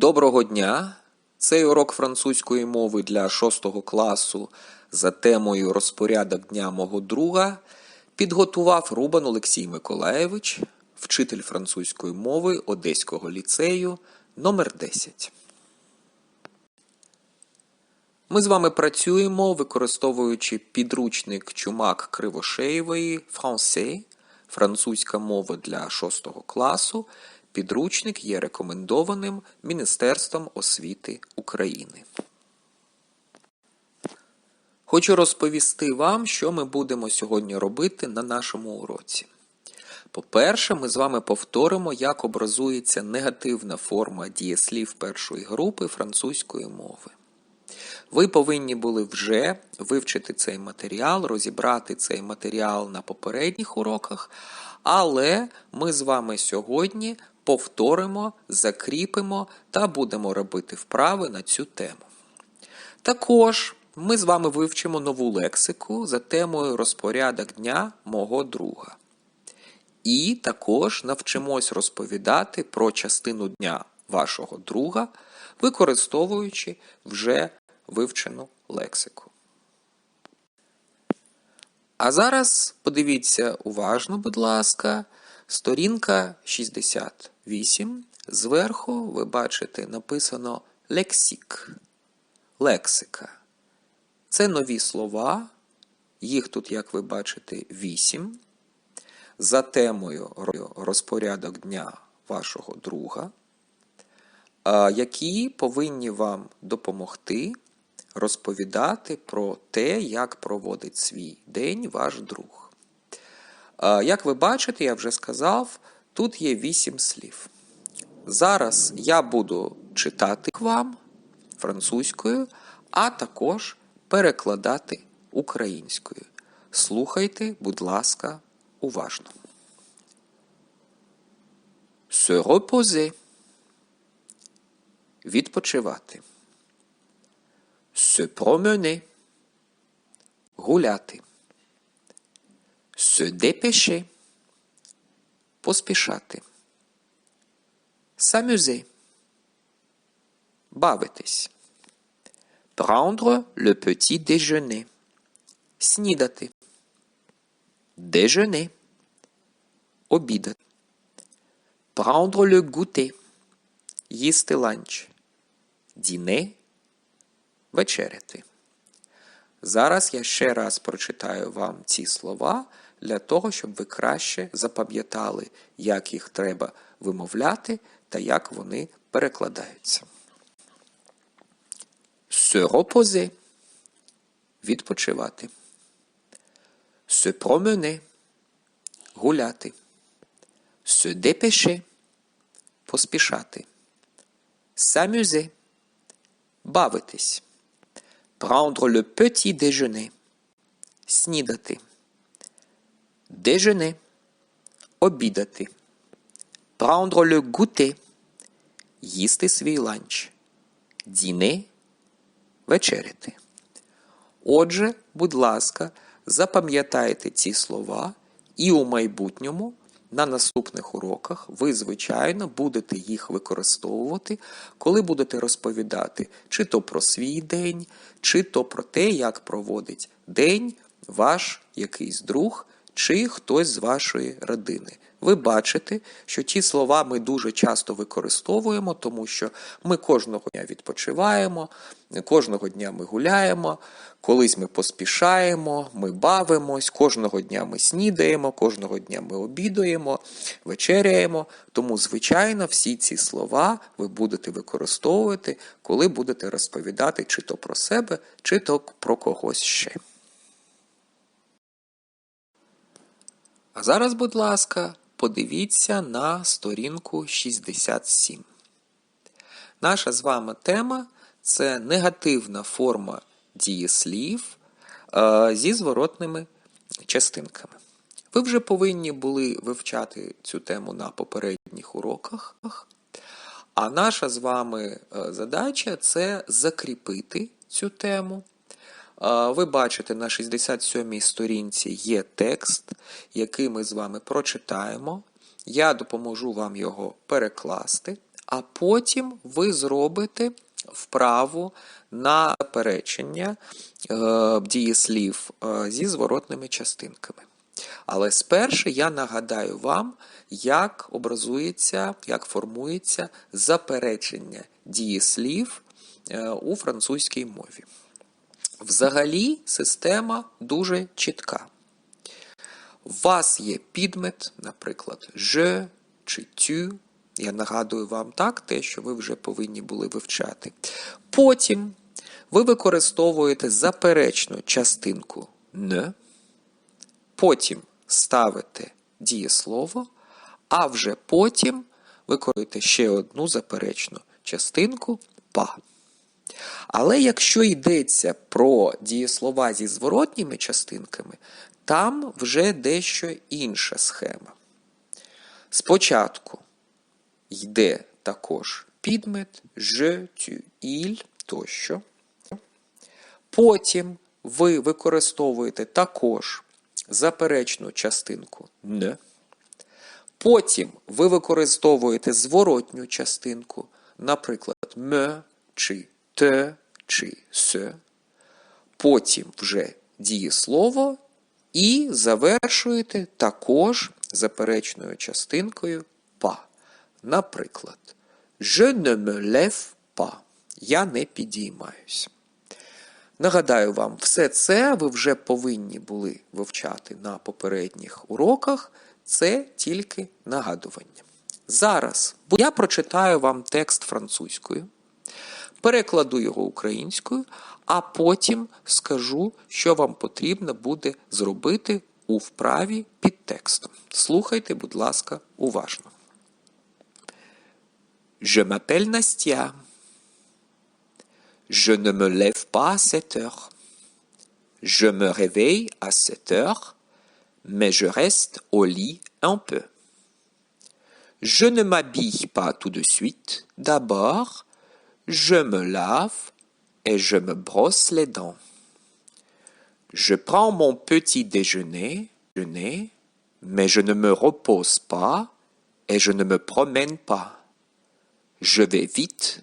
Доброго дня! Цей урок французької мови для 6 класу за темою Розпорядок дня мого друга підготував Рубан Олексій Миколаєвич, вчитель французької мови Одеського ліцею номер 10 Ми з вами працюємо, використовуючи підручник Чумак Кривошеєвої Français, французька мова для 6 класу. Підручник є рекомендованим Міністерством освіти України. Хочу розповісти вам, що ми будемо сьогодні робити на нашому уроці. По-перше, ми з вами повторимо, як образується негативна форма дієслів першої групи французької мови. Ви повинні були вже вивчити цей матеріал, розібрати цей матеріал на попередніх уроках, але ми з вами сьогодні повторимо, закріпимо та будемо робити вправи на цю тему. Також ми з вами вивчимо нову лексику за темою розпорядок дня мого друга. І також навчимось розповідати про частину дня вашого друга, використовуючи вже вивчену лексику. А зараз подивіться уважно, будь ласка, сторінка 68. Зверху ви бачите написано лексік. Лексика. Це нові слова. Їх тут, як ви бачите, 8. За темою розпорядок дня вашого друга, які повинні вам допомогти розповідати про те, як проводить свій день ваш друг. Як ви бачите, я вже сказав, тут є вісім слів. Зараз я буду читати вам французькою, а також перекладати українською. Слухайте, будь ласка, уважно. Se reposer. Відпочивати. Se promener. Гуляти. Se dépêcher. Поспішати. S'amuser. Бавитись. Prendre le petit déjeuner. Снідати. Déjeuner. Обідати. Prendre le goûter. Їсти ланч. Dîner. Вечеряти. Зараз я ще раз прочитаю вам ці слова для того, щоб ви краще запам'ятали, як їх треба вимовляти та як вони перекладаються. Se reposer. Відпочивати. Se promener. Гуляти. Se dépêcher. Поспішати. S'amuser. Бавитись. Prendre le petit déjeuner. Снідати. Déjeuner. Обідати. Prendre le goûter. Їсти свій ланч. Dîner. Вечеряти. Отже, будь ласка, запам'ятайте ці слова і у майбутньому на наступних уроках ви, звичайно, будете їх використовувати, коли будете розповідати чи то про свій день, чи то про те, як проводить день ваш якийсь друг, чи хтось з вашої родини. Ви бачите, що ті слова ми дуже часто використовуємо, тому що ми кожного дня відпочиваємо, кожного дня ми гуляємо, колись ми поспішаємо, ми бавимось, кожного дня ми снідаємо, кожного дня ми обідаємо, вечеряємо. Тому, звичайно, всі ці слова ви будете використовувати, коли будете розповідати чи то про себе, чи то про когось ще. А зараз, будь ласка, подивіться на сторінку 67. Наша з вами тема це негативна форма дієслів е, зі зворотними частинками. Ви вже повинні були вивчати цю тему на попередніх уроках. А наша з вами е, задача це закріпити цю тему. Ви бачите, на 67-й сторінці є текст, який ми з вами прочитаємо. Я допоможу вам його перекласти, а потім ви зробите вправу на заперечення е, дієслів е, зі зворотними частинками. Але спершу я нагадаю вам, як образується, як формується заперечення дієслів е, у французькій мові. Взагалі, система дуже чітка. У вас є підмет, наприклад, je чи tu. Я нагадую вам так, те, що ви вже повинні були вивчати. Потім ви використовуєте заперечну частинку не, потім ставите дієслово, а вже потім використовуєте ще одну заперечну частинку па. Але якщо йдеться про дієслова зі зворотніми частинками, там вже дещо інша схема. Спочатку йде також підмет, je, tu, il тощо. Потім ви використовуєте також заперечну частинку не. Потім ви використовуєте зворотню частинку, наприклад, me чи те чи се. Потім вже дієслово і завершуєте також заперечною частинкою па. Наприклад, Je ne me lève pas. Я не підіймаюсь. Нагадаю вам, все це ви вже повинні були вивчати на попередніх уроках. Це тільки нагадування. Зараз я прочитаю вам текст французькою, перекладу його українською, а потім скажу, що вам потрібно зробити під текстом. Слухайте, будь ласка, уважно. Je m'appelle Nastia. Je ne me lève pas à 7 heures. Je me réveille à 7 heures, mais je reste au lit un peu. Je ne m'habille pas tout de suite. D'abord, je me lave et je me brosse les dents. Je prends mon petit déjeuner, mais je ne me repose pas et je ne me promène pas. Je vais vite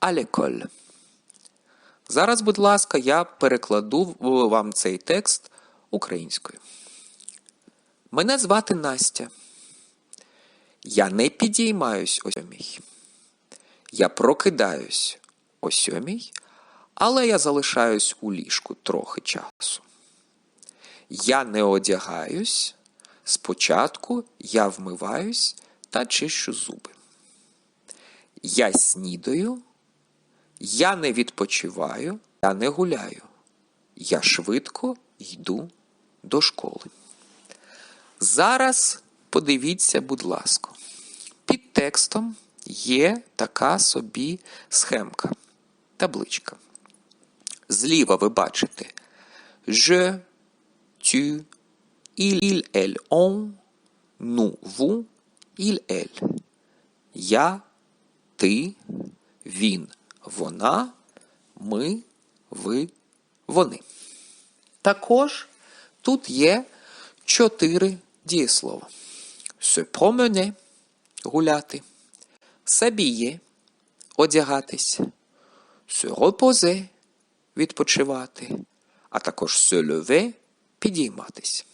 à l'école. Зараз, будь ласка, я перекладу вам цей текст українською. Мене звати Настя. Я не підіймаюсь о сьомій. Я прокидаюсь о сьомій, але я залишаюсь у ліжку трохи часу. Я не одягаюсь. Спочатку я вмиваюсь та чищу зуби. Я снідаю. Я не відпочиваю, я не гуляю. Я швидко йду до школи. Зараз подивіться, будь ласка, під текстом є така собі схемка, табличка. Зліва ви бачите je, tu, il, elle, on, nous, vous, il, elle. Я, ти, він вона, ми, ви, вони. Також тут є чотири дієслова. Se promener – гуляти, s'habiller – одягатись, se відпочивати, а також se підійматись.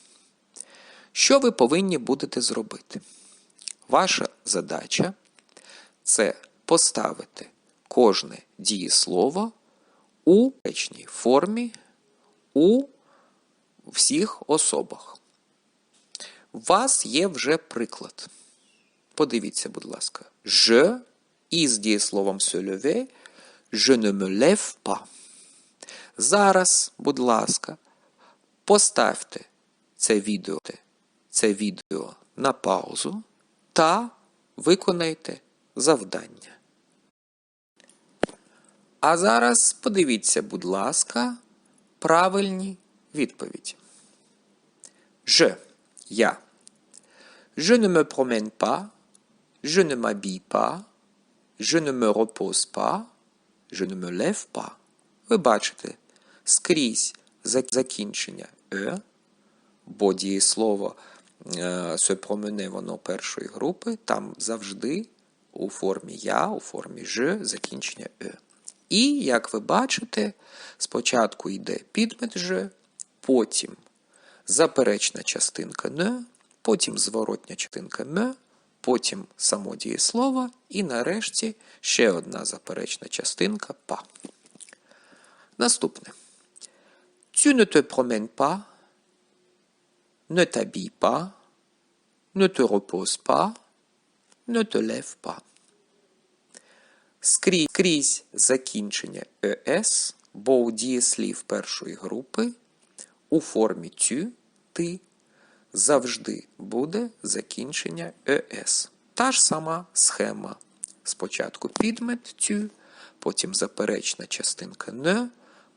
Що ви повинні будете зробити? Ваша задача це поставити кожне дієслово у речній формі у всіх особах. У вас є вже приклад. Подивіться, будь ласка, je із дієсловом se lever, je ne me lève pas. Зараз, будь ласка, поставте це відео, це відео на паузу та виконайте завдання. А зараз подивіться, будь ласка, правильні відповіді. Je – я. Je ne me promène pas. Je ne m'habille pas. Je ne me repose pas. Je ne me lève pas. Ви бачите, скрізь закінчення е, бо дієслово се промене воно першої групи, там завжди у формі я, у формі ж, закінчення е. І, як ви бачите, спочатку йде підмет ж, потім заперечна частинка не, потім зворотня частинка ме, потім само дієслово і нарешті ще одна заперечна частинка па. Наступне. Tu ne te promènes pas, ne t'habilles pas, ne te reposes pas, ne te lèves pas. Скрізь, скрізь закінчення «ес», бо у дієслів першої групи у формі «тю» ти завжди буде закінчення «ес». Та ж сама схема. Спочатку підмет «тю», потім заперечна частинка «не»,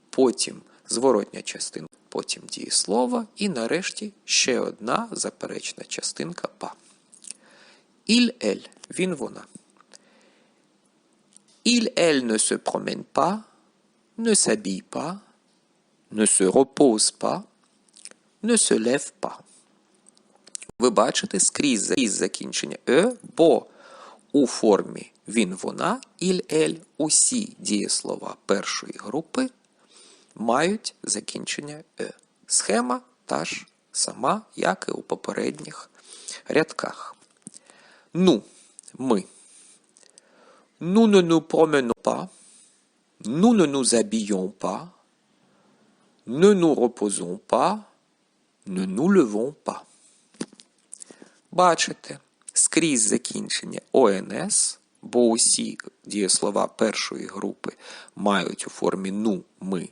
потім зворотня частинка, потім дієслово і нарешті ще одна заперечна частинка «па». «Іль-ель» – він вона. Elle ne se promène pas, ne s'habille pas, ne se repose pas, ne se lève pas. Ви бачите скрізь із закінчення е, бо у формі він, вона, іль, ель, усі дієслова першої групи мають закінчення е. Схема та ж сама, як і у попередніх рядках. Ну, ми. Nous ne nous promenons pas, nous ne nous habillons pas, ne nous reposons pas, ne nous levons pas. Бачите, скрізь закінчення ОНС, бо усі дієслова першої групи мають у формі ну, ми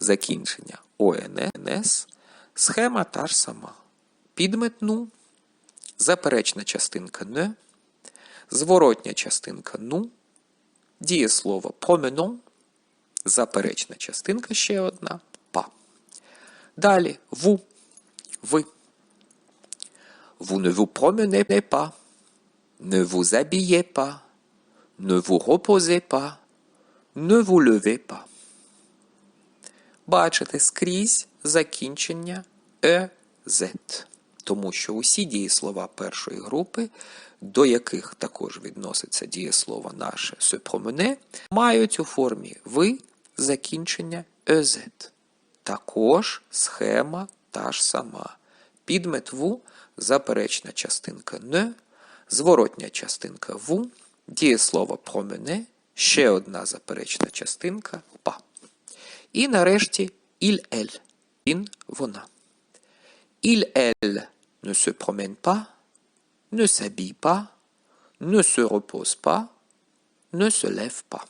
закінчення ОНС, схема та ж сама. Підмет ну, заперечна частинка не, зворотня частинка ну, дієслово променон, заперечна частинка ще одна па. Далі ву, ви. Vous ne vous promenez pas, ne vous habillez pas, ne vous reposez pas, ne vous levez pas. Бачите скрізь закінчення «ез», тому що усі дієслова першої групи, до яких також відноситься дієслово наше «se promener», мають у формі «ви» закінчення «ез». Також схема та ж сама. Підмет «ву» заперечна частинка «не», зворотня частинка «ву», дієслово «промене», ще одна заперечна частинка «па». І нарешті «il, elle» – він, вона. Il, elle ne se promène pas, ne s'habille pas, ne se repose pas, ne se lève pas.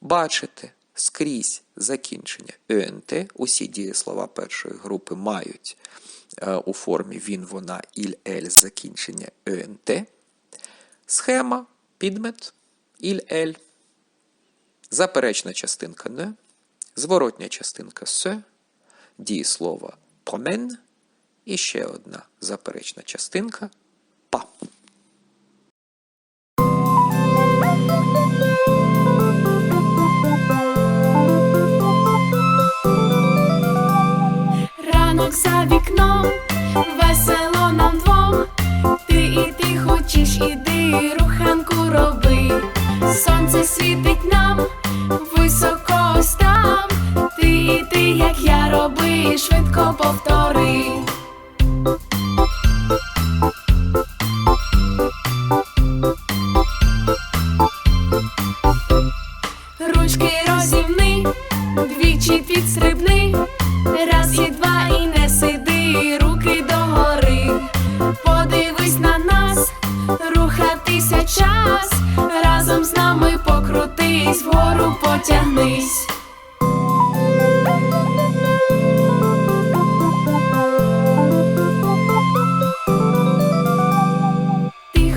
Бачите, скрізь закінчення ЕНТ, усі дієслова першої групи мають е, у формі він, вона, іль, ель закінчення ЕНТ. Схема, підмет, іль, ель. Заперечна частинка не, зворотня частинка се, дієслово промен і ще одна заперечна частинка па. Ранок за вікном, весело нам двом. Ти і ти хочеш, іди, руханку роби. Сонце світить нам, високо там. Ти і ти, як я роби, швидко повтори.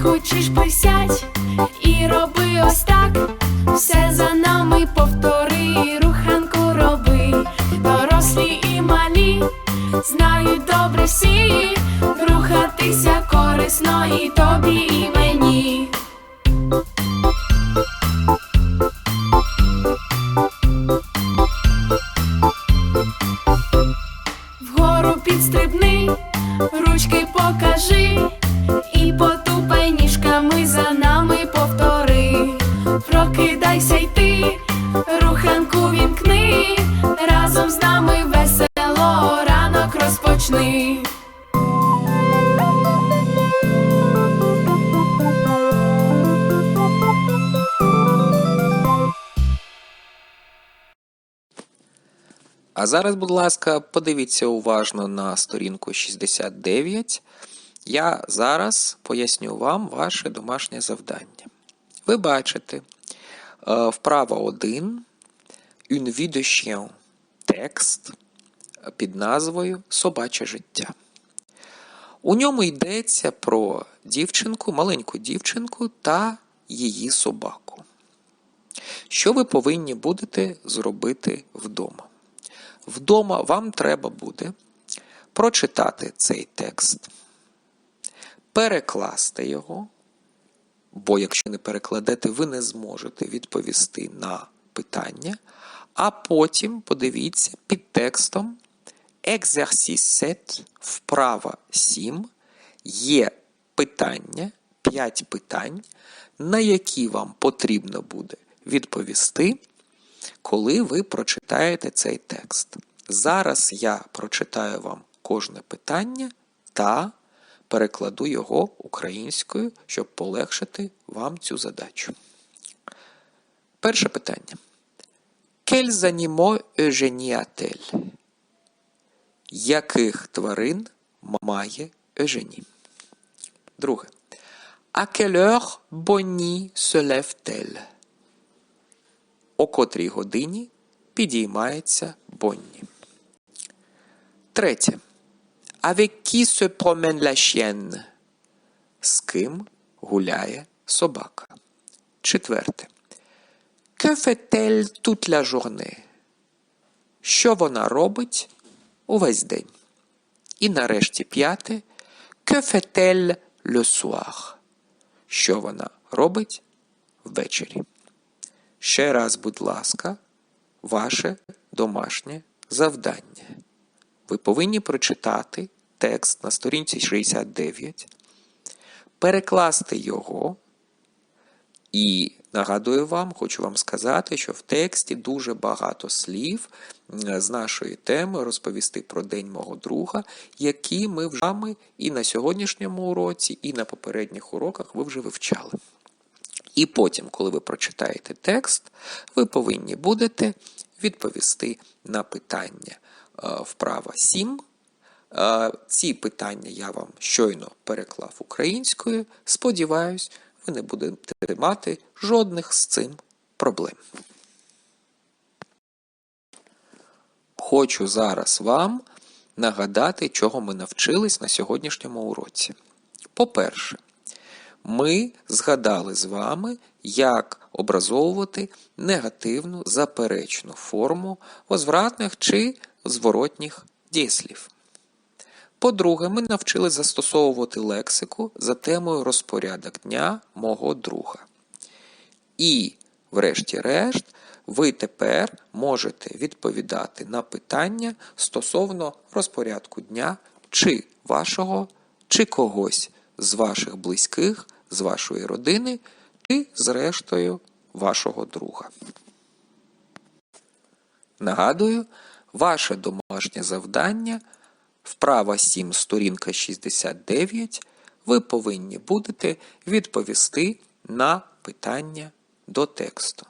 Хочеш присядь і роби ось так. Все за нами повтори, руханку роби. Дорослі і малі знають добре всі. Рухатися корисно і тобі, Привітайся й руханку вімкни, разом з нами весело, ранок розпочни. А зараз, будь ласка, подивіться уважно на сторінку 69. Я зараз поясню вам ваше домашнє завдання. Ви бачите, вправа 1 Une vie de chien. Текст під назвою Собаче життя. У ньому йдеться про дівчинку, маленьку дівчинку та її собаку. Що ви повинні будете зробити вдома? Вдома вам треба буде прочитати цей текст, перекласти його, бо якщо не перекладете, ви не зможете відповісти на питання, а потім подивіться під текстом. 7, вправа 7, є питання, 5 питань, на які вам потрібно буде відповісти, коли ви прочитаєте цей текст. Зараз я прочитаю вам кожне питання та перекладу його українською, щоб полегшити вам цю задачу. Перше питання. Quels animaux Eugenie? Яких тварин має Ежені? Друге. À quelle heure Bonnie? О котрій годині підіймається Бонні. Третє. Avec qui se promène la chienne? З ким гуляє собака? Четверте. Que fait-elle toute la journée? Що вона робить увесь день? І нарешті п'яте. Que fait-elle le soir? Що вона робить ввечері? Ще раз, будь ласка, ваше домашнє завдання. Ви повинні прочитати текст на сторінці 69, перекласти його. І нагадую вам, хочу вам сказати, що в тексті дуже багато слів з нашої теми розповісти про День мого друга, які ми вже і на сьогоднішньому уроці, і на попередніх уроках ви вже вивчали. І потім, коли ви прочитаєте текст, ви повинні будете відповісти на питання вправа 7. Ці питання я вам щойно переклав українською. Сподіваюсь, ви не будете мати жодних з цим проблем. Хочу зараз вам нагадати, чого ми навчились на сьогоднішньому уроці. По-перше, ми згадали з вами, як образовувати негативну заперечну форму возвратних чи зворотніх дієслів. По-друге, ми навчились застосовувати лексику за темою розпорядок дня мого друга. І, врешті-решт, ви тепер можете відповідати на питання стосовно розпорядку дня чи вашого, чи когось з ваших близьких, з вашої родини, чи, зрештою, вашого друга. Нагадую, ваше домашнє завдання. Вправа 7, сторінка 69, ви повинні будете відповісти на питання до тексту.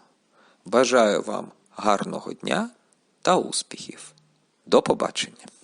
Бажаю вам гарного дня та успіхів. До побачення!